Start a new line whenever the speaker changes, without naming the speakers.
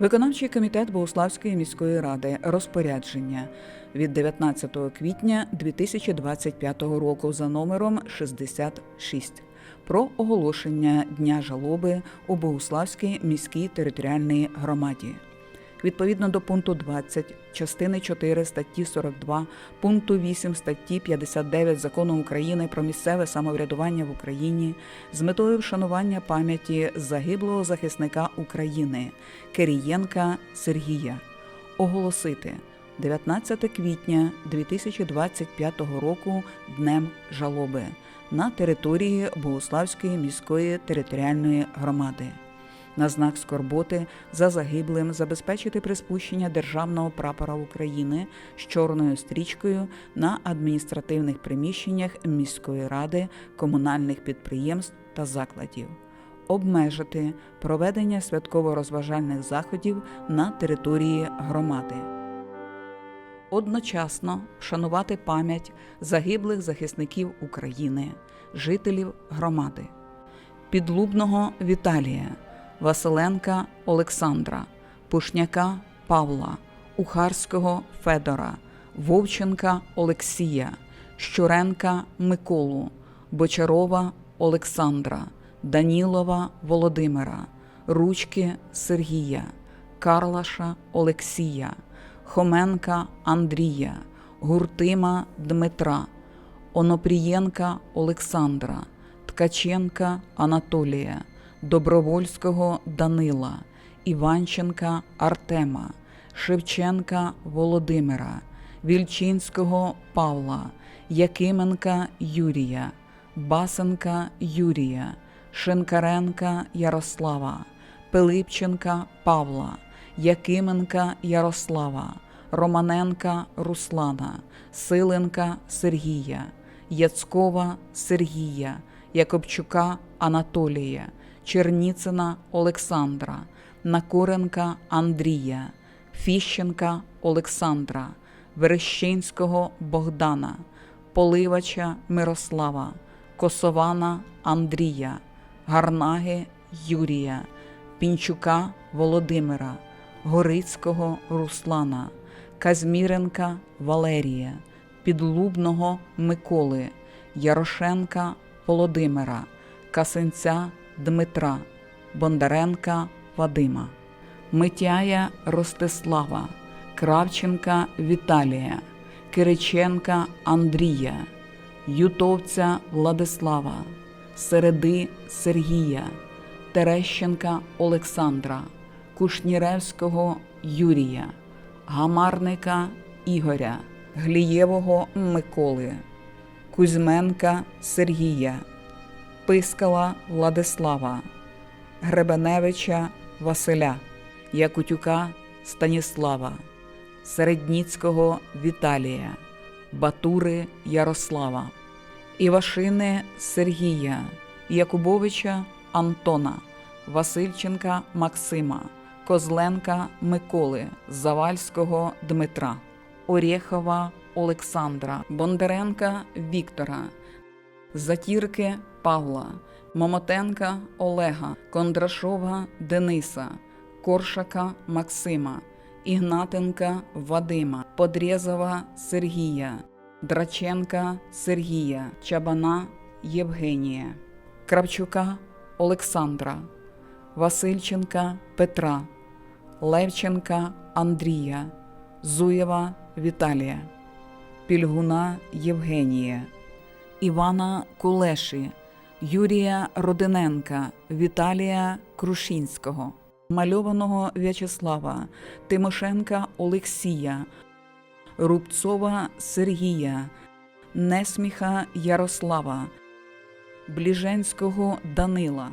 Виконавчий комітет Богуславської міської ради. Розпорядження. Від 19 квітня 2025 року за номером 66 про оголошення Дня жалоби у Богуславській міській територіальній громаді. Відповідно до пункту 20 частини 4 статті 42, пункту 8 статті 59 Закону України про місцеве самоврядування в Україні з метою вшанування пам'яті загиблого захисника України Кирієнка Сергія. Оголосити 19 квітня 2025 року Днем жалоби на території Богуславської міської територіальної громади на знак скорботи за загиблим забезпечити приспущення державного прапора України з чорною стрічкою на адміністративних приміщеннях міської ради, комунальних підприємств та закладів. Обмежити проведення святково-розважальних заходів на території громади. Одночасно вшанувати пам'ять загиблих захисників України, жителів громади, підлубного Віталія. Василенка Олександра, Пушняка Павла, Ухарського Федора, Вовченка Олексія, Щуренка Миколу, Бочарова Олександра, Данілова Володимира, Ручки Сергія, Карлаша Олексія, Хоменка Андрія, Гуртима Дмитра, Онопрієнка Олександра, Ткаченка Анатолія. Добровольського Данила, Іванченка Артема, Шевченка Володимира, Вільчинського Павла, Якименка Юрія, Басенка Юрія, Шинкаренка Ярослава, Пилипченка Павла, Якименка Ярослава, Романенка Руслана, Силенка Сергія, Яцкова Сергія, Якобчука Анатолія. Черніцина Олександра, Накоренка Андрія, Фіщенка Олександра, Верещинського Богдана, Поливача Мирослава, Косована Андрія, Гарнаги Юрія, Пінчука Володимира, Горицького Руслана, Казміренка Валерія, Підлубного Миколи, Ярошенка Володимира, Касенця Дмитра, Бондаренка Вадима, Митяя Ростислава, Кравченка Віталія, Кириченка Андрія, Ютовця Владислава, Середи Сергія, Терещенка Олександра, Кушніревського Юрія, Гамарника Ігоря, Глієвого Миколи, Кузьменка Сергія. Пискала Владислава, Гребеневича Василя, Якутюка Станіслава, Середніцького Віталія, Батури Ярослава, Івашини Сергія, Якубовича Антона, Васильченка Максима, Козленка Миколи, Завальського Дмитра, Орєхова Олександра, Бондаренка Віктора. Затірки Павла, Момотенка Олега, Кондрашова Дениса, Коршака Максима, Ігнатенка Вадима, Подрєзова Сергія, Драченка Сергія, Чабана Євгенія, Кравчука Олександра, Васильченка Петра, Левченка Андрія, Зуєва Віталія, Пільгуна Євгенія. Івана Кулеші, Юрія Родиненка, Віталія Крушинського, мальованого В'ячеслава, Тимошенка Олексія, Рубцова Сергія, Несміха Ярослава, Бліженського Данила,